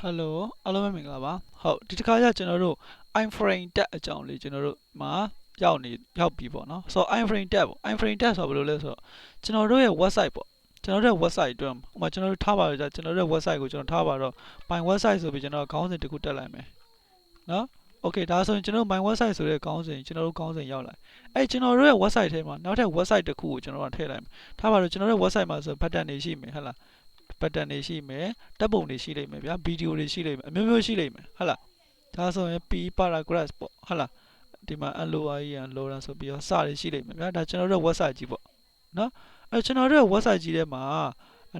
ဟယ်လိုအားလုံးပဲမင်္ဂလာပါဟုတ်ဒီတစ်ခါကျကျွန်တော်တို့ iframe tab အကြောင်းလေးကျွန်တော်တို့မှာရောက်နေရောက်ပြီပေါ့နော်ဆိုတော့ iframe tab ပေါ့ iframe tab ဆိုတော့ဘယ်လိုလဲဆိုတော့ကျွန်တော်တို့ရဲ့ website ပေါ့ကျွန်တော်တို့ရဲ့ website အတွက်ဥပမာကျွန်တော်တို့ထားပါတော့じゃကျွန်တော်တို့ရဲ့ website ကိုကျွန်တော်ထားပါတော့ my website ဆိုပြီးကျွန်တော်ခေါင်းစဉ်တစ်ခုတက်လိုက်မယ်နော် okay ဒါဆိုရင်ကျွန်တော်တို့ my website ဆိုတဲ့ခေါင်းစဉ်ကျွန်တော်တို့ခေါင်းစဉ်ရောက်လာအဲ့ကျွန်တော်တို့ရဲ့ website ထဲမှာနောက်ထပ် website တစ်ခုကိုကျွန်တော်တို့ထည့်လိုက်မယ်ထားပါတော့ကျွန်တော်တို့ website မှာဆို button တွေရှိမယ်ဟုတ်လား pattern တွေရှိမယ်တပ်ပုံတွေရှိလိမ့်မယ်ဗျာဗီဒီယိုတွေရှိလိမ့်မယ်အမျိုးမျိုးရှိလိမ့်မယ်ဟုတ်လားဒါဆိုရင် p paragraph ပေါ့ဟုတ်လားဒီမှာ LOI ရန် Lawrence ဆိုပြီးတော့စတွေရှိလိမ့်မယ်ဗျာဒါကျွန်တော်တို့ website ကြီးပေါ့နော်အဲကျွန်တော်တို့ website ကြီးထဲမှာ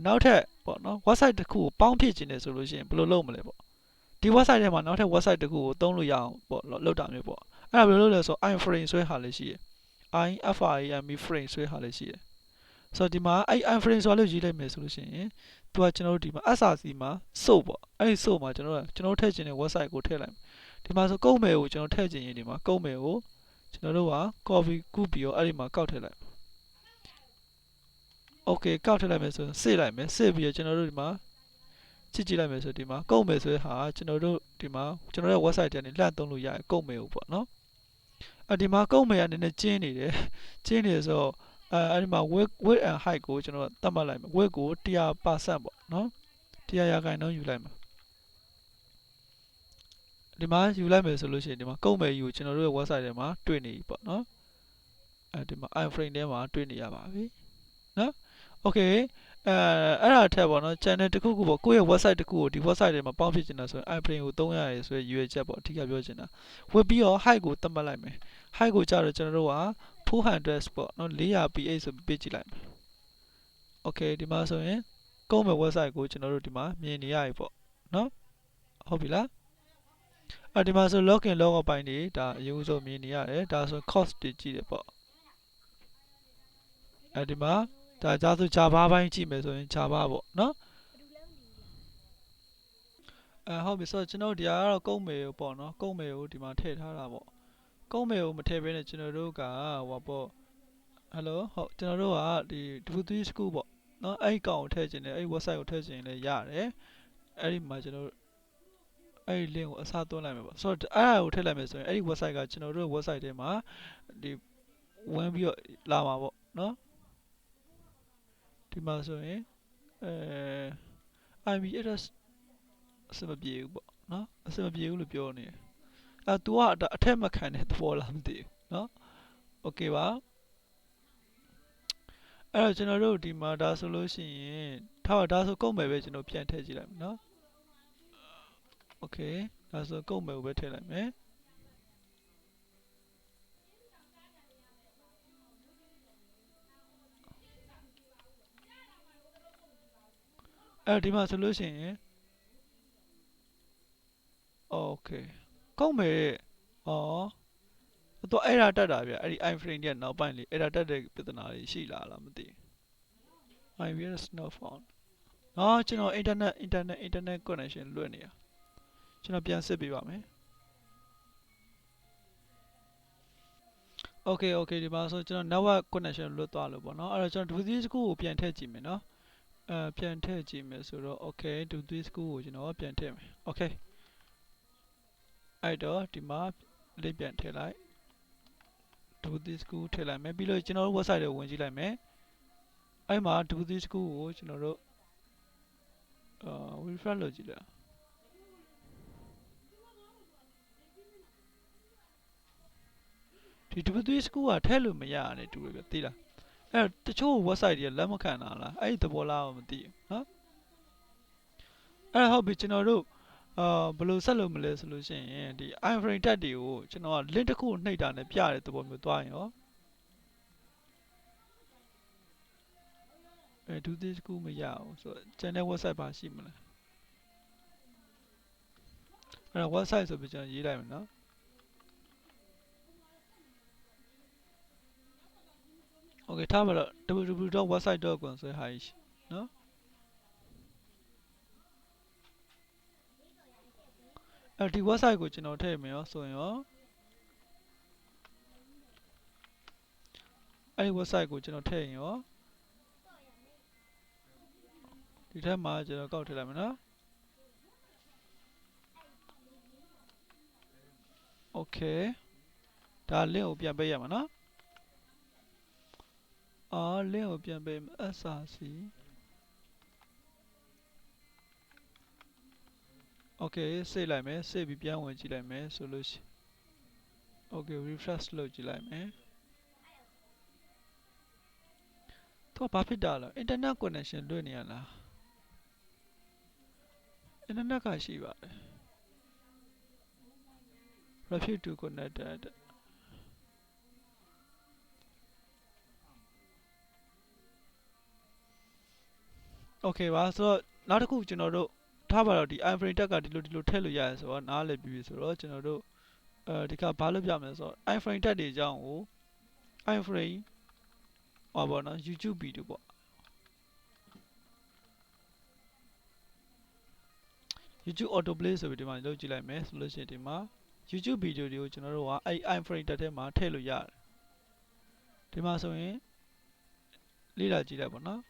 နောက်ထပ်ပေါ့နော် website တစ်ခုကိုပေါင်းဖြစ်ခြင်းတယ်ဆိုလို့ရှိရင်ဘယ်လိုလုပ်မလဲပေါ့ဒီ website ထဲမှာနောက်ထပ် website တစ်ခုကိုသုံးလို့ရအောင်ပေါ့လောက်တာမျိုးပေါ့အဲ့ဒါဘယ်လိုလုပ်လဲဆို iframe ဆွဲဟာလေးရှိရယ် iframe frame ဆွဲဟာလေးရှိရယ် ဆိုတော့ဒီမှာအဲ့ iframe ဆိုလို့ရေးလိုက်မယ်ဆိုလို့ရှိရင်သူကကျွန်တော်တို့ဒီမှာ SRC မှာစုပ်ပေါ့အဲ့ဒီစုပ်မှာကျွန်တော်တို့ကျွန်တော်ထည့်ခြင်းတဲ့ website ကိုထည့်လိုက်ဒီမှာဆိုကုတ်မယ်ကိုကျွန်တော်ထည့်ခြင်းရင်ဒီမှာကုတ်မယ်ကိုကျွန်တော်တို့က copy ကူးပြီးတော့အဲ့ဒီမှာကောက်ထည့်လိုက် Okay ကောက်ထည့်လိုက်မယ်ဆိုရင်စစ်လိုက်မယ်စစ်ပြီးတော့ကျွန်တော်တို့ဒီမှာကြည့်ကြည့်လိုက်မယ်ဆိုဒီမှာကုတ်မယ်ဆိုတဲ့ဟာကျွန်တော်တို့ဒီမှာကျွန်တော်ရဲ့ website ထဲကနေလှန့်သုံးလို့ရတယ်ကုတ်မယ်ကိုပေါ့နော်အဒီမှာကုတ်မယ်ကနည်းနည်းကျင်းနေတယ်ကျင်းနေဆိုတော့ အဲအဲ့ဒီမှာ width width and height ကိုကျွန်တော်သတ်မှတ်လိုက်မယ် width ကို100%ပေါ့နော်100ရာခိုင်နှုန်းယူလိုက်မယ်ဒီမှာယူလိုက်မယ်ဆိုလို့ရှိရင်ဒီမှာကုတ်မယ်ယူကျွန်တော်တို့ရဲ့ website ထဲမှာတွေ့နေပြီပေါ့နော်အဲဒီမှာ iframe ထဲမှာတွေ့နေရပါပြီနော် okay အဲအဲ့ဒါထက်ပေါ့နော် channel တစ်ခုခုပေါ့ကိုယ့်ရဲ့ website တစ်ခုကိုဒီ website ထဲမှာပေါင်းဖြစ်နေတာဆိုရင် iframe ကိုသုံးရတယ်ဆိုရရွေချက်ပေါ့အထူးပြောချင်တာဝက်ပြီးတော့ height ကိုသတ်မှတ်လိုက်မယ် height ကိုကြတော့ကျွန်တော်တို့က400ပေါ့နော် 400 ph ဆိုပြီးပေးကြည့်လိုက်မယ် okay ဒီမှာဆိုရင်ကုန်းမဲ့ website ကိုကျွန်တော်တို့ဒီမှာမြင်နေရပြီပေါ့နော်ဟုတ်ပြီလားအဲ့ဒီမှာဆို login logout ပိုင်းတွေဒါအရင်ဆုံးမြင်နေရတယ်ဒါဆို cost တွေကြည့်တယ်ပေါ့အဲ့ဒီမှာ ဒါကြာဆို Java ဘိုင်းကြည့်မယ်ဆိုရင် Java ပေါ့နော်အဲဟုတ်ပြီဆိုတော့ကျွန်တော်ဒီကတော့ကုန်းမေကိုပေါ့နော်ကုန်းမေကိုဒီမှာထည့်ထားတာပေါ့ကုန်းမေကိုမထည့်ဘဲနဲ့ကျွန်တော်တို့ကဟိုပေါ့ဟယ်လိုဟုတ်ကျွန်တော်တို့ကဒီ2 3 school ပေါ့နော်အဲ့ဒီကောင်ကိုထည့်ခြင်းနဲ့အဲ့ဒီ website ကိုထည့်ခြင်းလည်းရတယ်အဲ့ဒီမှာကျွန်တော်တို့အဲ့ဒီ link ကိုအစားသွင်းလိုက်မယ်ပေါ့ဆိုတော့အဲ့ဒါကိုထည့်လိုက်မယ်ဆိုရင်အဲ့ဒီ website ကကျွန်တော်တို့ website ထဲမှာဒီဝင်ပြီးတော့လာမှာပေါ့နော် ဒီမှာဆိုရင်အဲ IBS အဆင်မပြေဘူးပေါ့နော်အဆင်မပြေဘူးလို့ပြောနေတယ်အဲ तू ကအထက်မခံတဲ့သဘောလားမသိဘူးနော် okay ပါအဲ့တော့ကျွန်တော်တို့ဒီမှာဒါဆိုလို့ရှိရင်ထားပါဒါဆိုကုန်မယ်ပဲကျွန်တော်ပြန်ထည့်ကြည့်လိုက်မယ်နော် okay ဒါဆိုကုန်မယ်ကိုပဲထည့်လိုက်မယ် အဲ့ဒီမှာဆိုလို့ရှိရင် okay ကောက်မယ်ဩတော့အဲ့ဒါတက်တာဗျအဲ့ဒီ iframe တွေကနောက်ပိုင်းလေအဲ့ဒါတက်တဲ့ပြဿနာတွေရှိလာလားမသိဘူး my virus no phone နော်ကျွန်တော် internet internet internet connection လွတ်နေတာကျွန်တော်ပြန်စစ်ပေးပါမယ် okay okay ဒီမှာဆိုကျွန်တော် network connection လွတ်သွားလို့ပေါ့နော်အဲ့တော့ကျွန်တော် device တစ်ခုကိုပြန်ထည့်ကြည့်မယ်နော် အဲပြန်ထည့်ကြည့်မယ်ဆိုတော့ okay 2 school ကိုကျွန်တော်ပြန်ထည့်မယ် okay အဲ့တော့ဒီမှာ link ပြန်ထည့်လိုက် do this school ထည့်လိုက်မယ်ပြီးလို့ကျွန်တော်တို့ website ကိုဝင်ကြည့်လိုက်မယ်အဲ့မှာ do this school ကိုကျွန်တော်တို့အာ refresh လုပ်ကြည့်လိုက်ဒီ do this school ကထည့်လို့မရရတယ်တူတယ်ပြသိလား အဲ့တချို့ website တွေကလက်မခံတာလားအဲ့ဒီသဘောလားမသိဘူးနော်အဲ့ဟုတ်ပြီကျွန်တော်တို့အာဘယ်လိုဆက်လုပ်မလဲဆိုလို့ရှိရင်ဒီ iframe tag တွေကိုကျွန်တော်က link တစ်ခုနှိပ်တာနဲ့ပြတဲ့သဘောမျိုးသွားရင်ရောအဲ do this ကူမရအောင်ဆိုတော့ channel website ပါရှိမလားအဲ့တော့ website ဆိုပြီးကျွန်တော်ရေးလိုက်မယ်နော် okay ထားမှာတော့ www.website.com ဆိုတဲ့ဟာကြီးနော်အဲဒီ website ကိုကျွန်တော်ထည့်မယ်ရောဆိုရင်ရောအဲဒီ website ကိုကျွန်တော်ထည့်ရင်ရောဒီထက်မှာကျွန်တော်ကောက်ထည့်လိုက်မယ်နော် okay ဒါ link ကိုပြန်ပေးရမှာနော် အော် link ကိုပြန်ပေးမယ် src okay စိတ်လိုက်မယ်စိတ်ပြီးပြန်ဝင်ကြည့်လိုက်မယ်ဆိုလို့ရှိရင် okay refresh လုပ်ကြည့်လိုက်မယ်တော့ဘာဖြစ်တာလဲ internet connection လွှင့်နေရလား internet ကရှိပါတယ် refuse to connected okay ပါဆိုတော့နောက်တစ်ခုကျွန်တော်တို့ထားပါတော့ဒီ iframe tag ကဒီလိုဒီလိုထည့်လို့ရတယ်ဆိုတော့နားလည်ပြီးပြီဆိုတော့ကျွန်တော်တို့အဲဒီကဘာလုပ်ပြမလဲဆိုတော့ iframe tag တွေအကြောင်းကို iframe ဟောပါတော့ YouTube video ပေါ့ YouTube autoplay ဆိုပြီးဒီမှာလုပ်ကြည့်လိုက်မယ်ဆိုလို့ရှိရင်ဒီမှာ YouTube video တွေကိုကျွန်တော်တို့ကအဲ့ iframe tag ထဲမှာထည့်လို့ရတယ်ဒီမှာဆိုရင်လေ့လာကြည့်လိုက်ပါနော်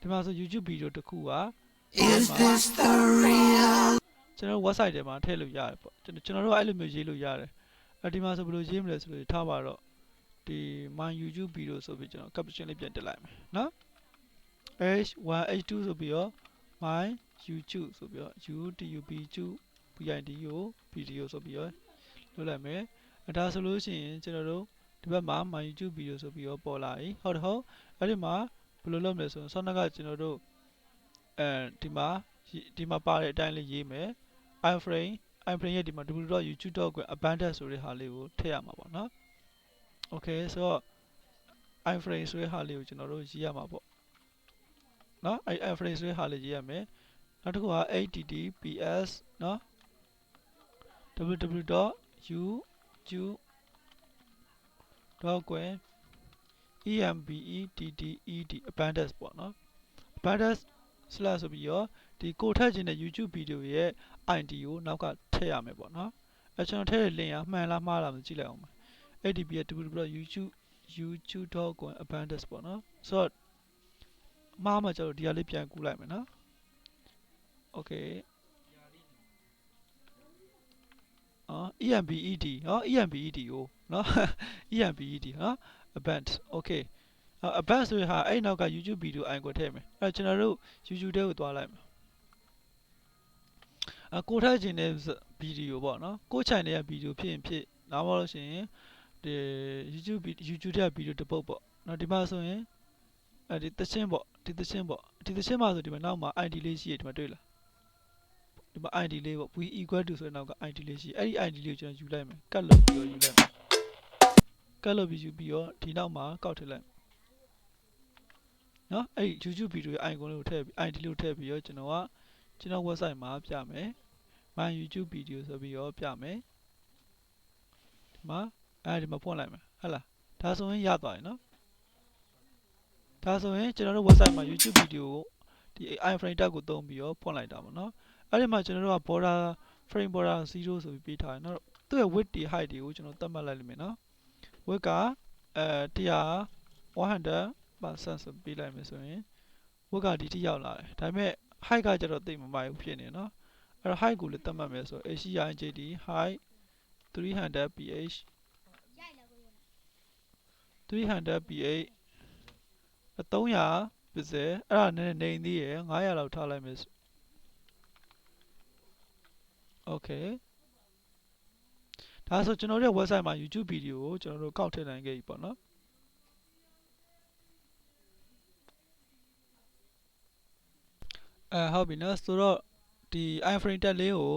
ဒီမှာဆို YouTube video တစ်ခုက Is this the real? ကျွန်တော်တို့ website ထဲမှာထည့်လို့ရတယ်ပေါ့ကျွန်တော်ကျွန်တော်တို့ကအဲ့လိုမျိုးရေးလို့ရတယ်အဲ့ဒီမှာဆိုဘယ်လိုရေးမလဲဆိုလို့ထားပါတော့ဒီ my YouTube video ဆိုပြီးကျွန်တော် caption လေးပြန်တက်လိုက်မယ်နော် h1 h2 ဆိုပြီးတော့ my YouTube ဆိုပြီးတော့ YouTube video video ဆိုပြီးတော့လုပ်လိုက်မယ်အဲဒါဆိုလို့ရှိရင်ကျွန်တော်တို့ဒီဘက်မှာ my YouTube video ဆိုပြီးတော့ပေါ်လာပြီဟုတ်တယ်ဟုတ်အဲ့ဒီမှာ ဘယ်လိုလုပ်မလဲဆိုရင်ဆောင်းကကျွန်တော်တို့အဲဒီမှာဒီမှာပါတဲ့အတိုင်းလေးရေးမယ် iframe iframe ရဲ့ဒီမှာ www.youtube.com abundant ဆိုတဲ့ဟာလေးကိုထည့်ရမှာပေါ့နော် okay ဆိုတော့ iframe ဆိုတဲ့ဟာလေးကိုကျွန်တော်တို့ရေးရမှာပေါ့နော်အဲ iframe ဆိုတဲ့ဟာလေးရေးရမယ်နောက်တစ်ခုက https နော် www.youtube.com embedted abundance ပေါ့နော် abundance slash ဆိုပြီးတော့ဒီကိုထည့်ခြင်းတဲ့ YouTube video ရဲ့ ID ကိုနောက်ကထည့်ရမယ်ပေါ့နော်အဲကျွန်တော်ထည့်တဲ့ link ကမှန်လားမှားလားမကြည့်လိုက်အောင်ပါ ADP က www.youtube youtube.com abundance ပေါ့နော်ဆိုတော့မှားမှကျတော့ဒီဟာလေးပြန်ကူးလိုက်မယ်နော် okay အော် EMBED ဟော EMBED ကိုနော် EMBED ဟာ abundance okay အ abundance ဆိုရင်ဟာအဲ့နောက်က YouTube video icon ကိုထည့်မယ်အဲ့ကျွန်တော်တို့ YouTube ထဲကိုသွားလိုက်မယ်အကိုထားခြင်းတဲ့ဗီဒီယိုပေါ့နော်ကို channel ရဲ့ဗီဒီယိုဖြစ်ရင်ဖြစ်နားမလို့ရှိရင်ဒီ YouTube YouTube ထဲကဗီဒီယိုတစ်ပုတ်ပေါ့နော်ဒီမှာဆိုရင်အဲဒီသချင်းပေါ့ဒီသချင်းပေါ့ဒီသချင်းမှာဆိုဒီမှာနောက်မှာ ID လေးရှိရဒီမှာတွေ့လားဒီမှာ ID လေးပေါ့ v equal to ဆိုတဲ့နောက်က ID လေးရှိအဲ့ဒီ ID လေးကိုကျွန်တော်ယူလိုက်မယ်ကတ်လို့ပြီးတော့ယူလိုက်မယ် ကတ်လို့ပြီးယူပြီးတော့ဒီနောက်မှာကောက်ထည့်လိုက်နော်အဲ့ဒီ YouTube ဗီဒီယိုရဲ့ icon လေးကိုထည့်ပြီး ID လေးကိုထည့်ပြီးတော့ကျွန်တော်ကကျွန်တော် website မှာပြမယ် my YouTube video ဆိုပြီးတော့ပြမယ်ဒီမှာအဲဒီမှာဖွင့်လိုက်မယ်ဟုတ်လားဒါဆိုရင်ရသွားပြီနော်ဒါဆိုရင်ကျွန်တော်တို့ website မှာ YouTube video ကိုဒီ iframe tag ကိုသုံးပြီးတော့ဖွင့်လိုက်တာပေါ့နော်အဲ့ဒီမှာကျွန်တော်တို့က border frame border 0ဆိုပြီးပေးထားတယ်နော်သူ့ရဲ့ width တွေ height တွေကိုကျွန်တော်သတ်မှတ်လိုက်လိမ့်မယ်နော် width ကအဲ100 100%ဆိုပေးလိုက်မယ်ဆိုရင် width ကဒီထိရောက်လာတယ်ဒါပေမဲ့ height ကကျတော့တိတ်မမိုက်ဘူးဖြစ်နေနော်အဲ့တော့ height ကိုလည်းသတ်မှတ်မယ်ဆိုတော့ HCIJD height 300 ph 300 ph 300ပစေအဲ့ဒါနည်းနည်းနေသေးရယ်900လောက်ထားလိုက်မယ်ဆို Okay ဒါဆိုကျွန်တော်တို့ရဲ့ website မှာ YouTube video ကိုကျွန်တော်တို့ကောက်ထည့်နိုင်ခဲ့ပြီပေါ့နော်အဲဟုတ်ပြီနော်ဆိုတော့ဒီ iframe tag လေးကို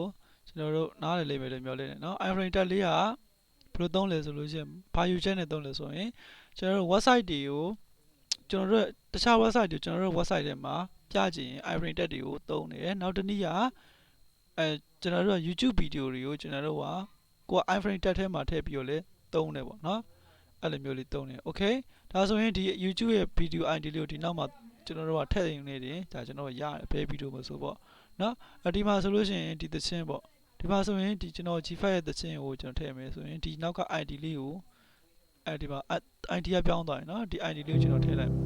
ကျွန်တော်တို့နားလည်လိမ့်မယ်လို့မျှော်လင့်တယ်နော် iframe tag လေးကဘယ်လိုသုံးလဲဆိုလို့ရှိရင်ဘာယူချက်နဲ့သုံးလဲဆိုရင်ကျွန်တော်တို့ website တွေကိုကျွန်တော်တို့တခြား website တွေကျွန်တော်တို့ website ထဲမှာပြချင် iframe tag တွေကိုသုံးတယ်နောက်တစ်နည်းကအဲကျွန်တော်တို့က YouTube video တွေကိုကျွန်တော်တို့က ကိုယ် iframe tag ထဲမှာထည့်ပြီးတော့လေသုံးတယ်ပေါ့နော်အဲ့လိုမျိုးလေးသုံးတယ် okay ဒါဆိုရင်ဒီ YouTube ရဲ့ video ID လေးကိုဒီနောက်မှာကျွန်တော်တို့ကထည့်ရင်နေတယ်ဒါကျွန်တော်ရတယ်ဘယ်ဗီဒီယိုမှာဆိုပေါ့နော်အဒီမှာဆိုလို့ရှိရင်ဒီသချင်းပေါ့ဒီမှာဆိုရင်ဒီကျွန်တော် G5 ရဲ့သချင်းကိုကျွန်တော်ထည့်မယ်ဆိုရင်ဒီနောက်က ID လေးကိုအဲဒီမှာ ID ကပြောင်းသွားရင်နော်ဒီ ID လေးကိုကျွန်တော်ထည့်လိုက်မယ်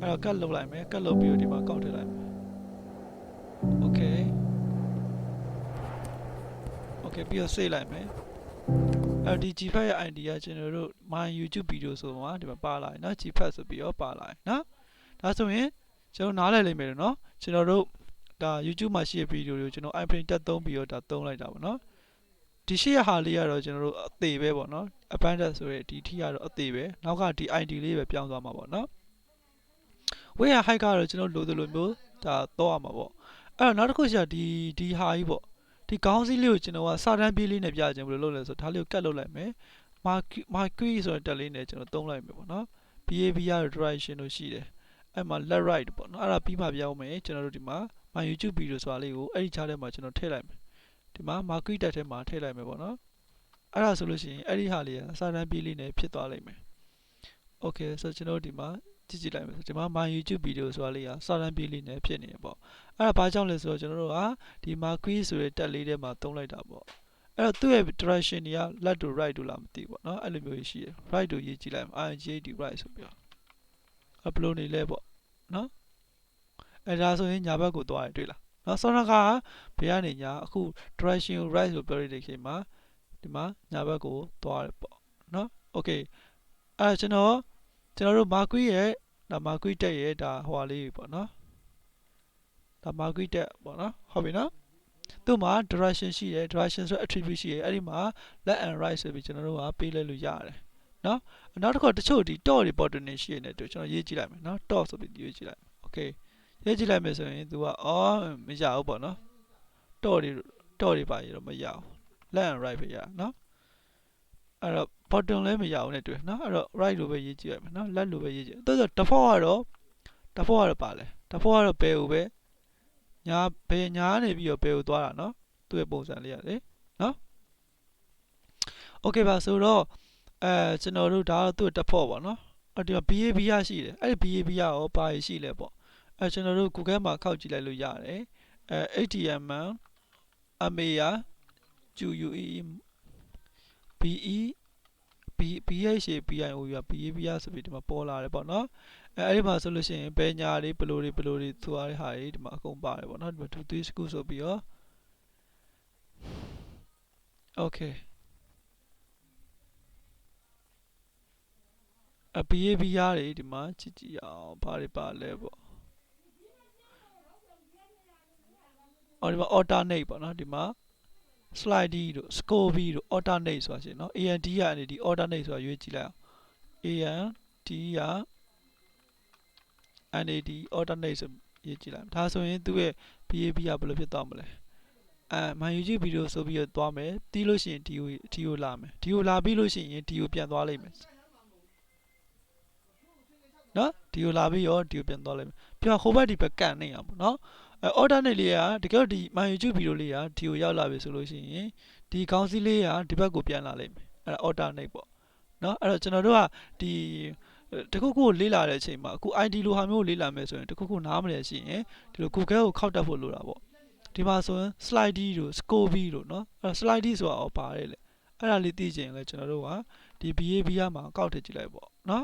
အဲ့တော့ကတ်လုပ်လိုက်မယ်ကတ်လုပ်ပြီးတော့ဒီမှာကောက်ထည့်လိုက်မယ် okay ပြီးတော့ save လိုက်မယ်အဲ့ဒီ Gpad ရဲ့ ID ကကျွန်တော်တို့ my YouTube video ဆိုမှာဒီမှာပါလာတယ်เนาะ Gpad ဆိုပြီးတော့ပါလာတယ်เนาะဒါဆိုရင်ကျွန်တော်နားလည်လိမ့်မယ်လို့เนาะကျွန်တော်တို့ဒါ YouTube မှာရှိတဲ့ video တွေကိုကျွန်တော် iPrint တက်သုံးပြီးတော့ဒါသုံးလိုက်တာပေါ့เนาะဒီရှိရဟာလေးကတော့ကျွန်တော်တို့အသေးပဲပေါ့เนาะ abandon ဆိုရဲဒီထိကတော့အသေးပဲနောက်ကဒီ ID လေးပဲပြောင်းသွားမှာပေါ့เนาะ way height ကတော့ကျွန်တော်လိုသလိုမျိုးဒါတော့ရမှာပေါ့အဲ့တော့နောက်တစ်ခုရှိတာဒီဒီဟာကြီးပေါ့ ဒီခေါင်းစည်းလေးကိုကျွန်တော်ကစာတန်းပြေးလေးနဲ့ပြချင်ဘယ်လိုလုပ်လဲဆိုတော့ဒါလေးကိုကတ်လုပ်လိုက်မယ် mark marquee ဆိုတဲ့တက်လေးနဲ့ကျွန်တော်သုံးလိုက်မယ်ပေါ့နော် BAB ရ direction လို့ရှိတယ်အဲ့မှာ left right ပေါ့နော်အဲ့ဒါပြီးမှပြောင်းမယ်ကျွန်တော်တို့ဒီမှာ my YouTube video ဆိုတာလေးကိုအဲ့ဒီချားထဲမှာကျွန်တော်ထည့်လိုက်မယ်ဒီမှာ marquee တက်ထဲမှာထည့်လိုက်မယ်ပေါ့နော်အဲ့ဒါဆိုလို့ရှိရင်အဲ့ဒီဟာလေးကစာတန်းပြေးလေးနဲ့ဖြစ်သွားလိမ့်မယ် okay ဆိုတော့ကျွန်တော်တို့ဒီမှာ ကြည့်ကြည့်လိုက်မယ်ဆိုဒီမှာ my YouTube video ဆိုတာလေးကစာတန်းပြေးလေးနဲ့ဖြစ်နေတယ်ပေါ့အဲ့ဒါဘာကြောင့်လဲဆိုတော့ကျွန်တော်တို့ကဒီ marquee ဆိုတဲ့တက်လေးထဲမှာသုံးလိုက်တာပေါ့အဲ့တော့သူ့ရဲ့ direction တွေက left to right လို့လားမသိဘူးပေါ့နော်အဲ့လိုမျိုးကြီးရှိတယ် right ကိုရေးကြည့်လိုက်မယ် IGD right ဆိုပြီးတော့ upload နေလဲပေါ့နော်အဲ့ဒါဆိုရင်ညာဘက်ကိုသွားရတွေ့လားနော်ဆောနာကဘယ်ကနေညာအခု direction ကို right ဆိုပြောရတဲ့ချိန်မှာဒီမှာညာဘက်ကိုသွားတယ်ပေါ့နော် okay အဲ့ဒါကျွန်တော် ကျွန်တော်တို့ marquee ရဲ့ဒါ marquee တက်ရဲ့ဒါဟိုဟာလေးပေါ့နော်ဒါ marquee တက်ပေါ့နော်ဟုတ်ပြီနော်သူ့မှာ direction ရှိတယ် direction ဆို attribute ရှိတယ်အဲ့ဒီမှာ left and right ဆိုပြီးကျွန်တော်တို့ကပေးလိုက်လို့ရတယ်နော်နောက်တစ်ခုတချို့ဒီ dot တွေ button တွေရှိနေတယ်ကျွန်တော်ရေးကြည့်လိုက်မယ်နော် dot ဆိုပြီးရေးကြည့်လိုက်မယ် okay ရေးကြည့်လိုက်မယ်ဆိုရင် तू ကအော်မရဘူးပေါ့နော် dot တွေ dot တွေပါရတော့မရဘူး left and right ပဲရနော် အဲ့တော့ button လည်းမရဘူးနဲ့တွေ့နော်အဲ့တော့ right လို့ပဲရေးကြည့်ရမယ်နော် left လို့ပဲရေးကြည့်တော်တော် default ကတော့ default ကတော့ပါလဲ default ကတော့ဘယ်ကိုပဲညာဘယ်ညာနေပြီးတော့ဘယ်ကိုသွားတာနော်သူ့ရဲ့ပုံစံလေးရလေနော် okay ပါဆိုတော့အဲကျွန်တော်တို့ဒါတော့သူ့ default ပေါ့နော်အဲ့ဒီမှာ BAB ရရှိတယ်အဲ့ဒီ BAB ရရောဘာရရှိလဲပေါ့အဲကျွန်တော်တို့ Google မှာခောက်ကြည့်လိုက်လို့ရတယ်အဲ HTML AMEA QUE BE B BH BIO ရ BAB ရဆိုပြီးဒီမှာပေါ်လာတယ်ပေါ့နော်အဲအဲ့ဒီမှာဆိုလို့ရှိရင်ဘယ်ညာလေးဘလိုတွေဘလိုတွေသူအားတဲ့ဟာတွေဒီမှာအကုန်ပါတယ်ပေါ့နော်ဒီမှာ2 3 school ဆိုပြီးတော့ Okay အ BAB ရတယ်ဒီမှာကြည့်ကြည့်အောင်ဘာတွေပါလဲပေါ့အော်ဒီမှာ alternate ပေါ့နော်ဒီမှာ slide တို့ scope တို့ alternate ဆိုတာရှင်နော် AND ကနေဒီ alternate ဆိုတာရွေးကြည့်လိုက်အောင် AND က NAD alternate ဆိုရေးကြည့်လိုက်ဒါဆိုရင်သူ့ရဲ့ BAB ကဘယ်လိုဖြစ်သွားမလဲအဲ my YouTube video ဆိုပြီးတော့သွားမယ်တီးလို့ရှိရင်ဒီကိုဒီကိုလာမယ်ဒီကိုလာပြီးလို့ရှိရင်ဒီကိုပြန်သွားလိမ့်မယ်နော်ဒီကိုလာပြီးရောဒီကိုပြန်သွားလိမ့်မယ်ပြီးတော့ဟိုဘက်ဒီဘက်ကန်နေအောင်ပေါ့နော်အဲ alternate လေးကတကယ်တော့ဒီ my YouTube video လေးကဒီကိုရောက်လာပြီဆိုလို့ရှိရင်ဒီခေါင်းစည်းလေးကဒီဘက်ကိုပြန်လာလိမ့်မယ်အဲဒါ alternate ပေါ့နော်အဲ့တော့ကျွန်တော်တို့ကဒီတခုခုကိုလေးလာတဲ့အချိန်မှာအခု ID လိုဟာမျိုးကိုလေးလာမယ်ဆိုရင်တခုခုနားမလဲရှိရင်ဒီလို Google ကိုခောက်တက်ဖို့လိုတာပေါ့ဒီမှာဆိုရင် slide တို့ scope တို့เนาะအဲ့ slide ဆိုတာအော်ပါတယ်လေအဲ့ဒါလေးသိချင်ရင်လည်းကျွန်တော်တို့ကဒီ BAB ရမှာကောက်ထည့်ကြည့်လိုက်ပေါ့เนาะ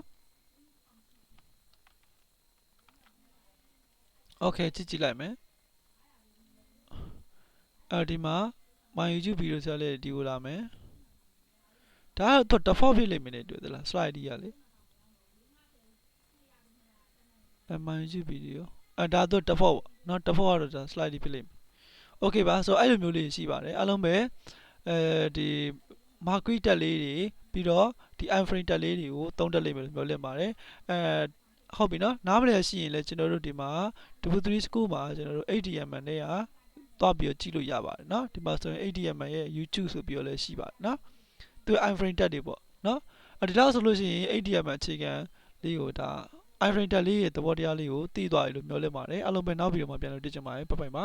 Okay ကြည့်ကြည့်လိုက်မယ် အဲဒီမှာ my YouTube video ဆိုလဲဒီကိုလာမယ်ဒါကတော့ default ဖြစ်လိမ့်မယ်နဲ့တွေ့သလား slide ကြီးရလေအဲ my YouTube video အဲဒါတော့ default ပေါ့เนาะ default ကတော့ဒါ slide ကြီးဖြစ်လိမ့်မယ် Okay ပါဆိုအဲ့လိုမျိုးလေးရှိပါတယ်အားလုံးပဲအဲဒီ marquee တက်လေးတွေပြီးတော့ဒီ iframe တက်လေးတွေကိုသုံးတက်လိမ့်မယ်လို့ပြောလင့်ပါတယ်အဲဟုတ်ပြီနော်နားမလည်ရှိရင်လည်းကျွန်တော်တို့ဒီမှာ W3 school မှာကျွန်တော်တို့ HTML နဲ့က သွားပြီးတော့ကြည့်လို့ရပါတယ်နော်ဒီမှာဆိုရင် HTML ရဲ့ YouTube ဆိုပြီးတော့လည်းရှိပါတယ်နော်သူ iframe တက်တွေပေါ့နော်အဲဒီလောက်ဆိုလို့ရှိရင် HTML အခြေခံလေးကိုဒါ iframe တက်လေးရဲ့သဘောတရားလေးကိုသိသွားပြီလို့ပြောလင့်ပါတယ်အားလုံးပဲနောက်ဗီဒီယိုမှာပြန်လို့တွေ့ကြပါမယ်ဘိုင်ဘိုင်ပါ